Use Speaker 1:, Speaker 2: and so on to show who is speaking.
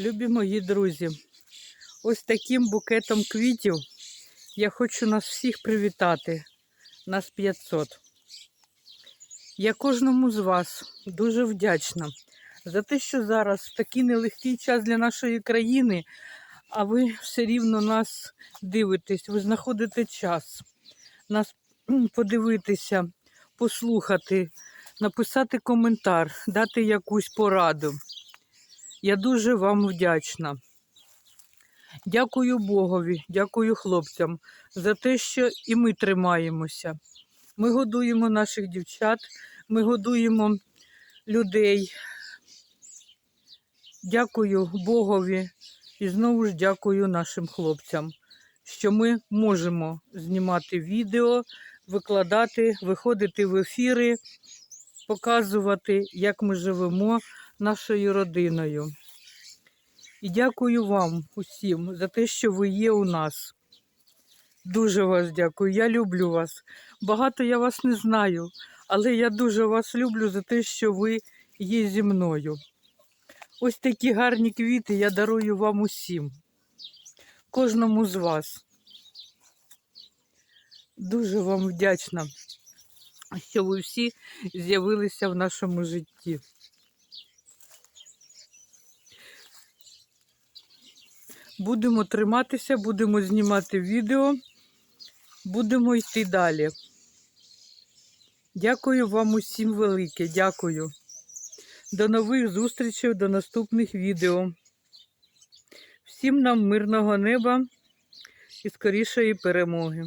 Speaker 1: Любі мої друзі, ось таким букетом квітів я хочу нас всіх привітати. Нас 500. Я кожному з вас дуже вдячна за те, що зараз в такий нелегкий час для нашої країни, а ви все рівно нас дивитесь, ви знаходите час нас подивитися, послухати, написати коментар, дати якусь пораду. Я дуже вам вдячна. Дякую Богові, дякую хлопцям за те, що і ми тримаємося. Ми годуємо наших дівчат, ми годуємо людей. Дякую Богові і знову ж дякую нашим хлопцям, що ми можемо знімати відео, викладати, виходити в ефіри, показувати, як ми живемо нашою родиною. І дякую вам усім за те, що ви є у нас. Дуже вас дякую. Я люблю вас. Багато я вас не знаю, але я дуже вас люблю за те, що ви є зі мною. Ось такі гарні квіти я дарую вам усім, кожному з вас. Дуже вам вдячна, що ви всі з'явилися в нашому житті. Будемо триматися, будемо знімати відео, будемо йти далі. Дякую вам усім велике, дякую. До нових зустрічей, до наступних відео. Всім нам мирного неба і скорішої перемоги.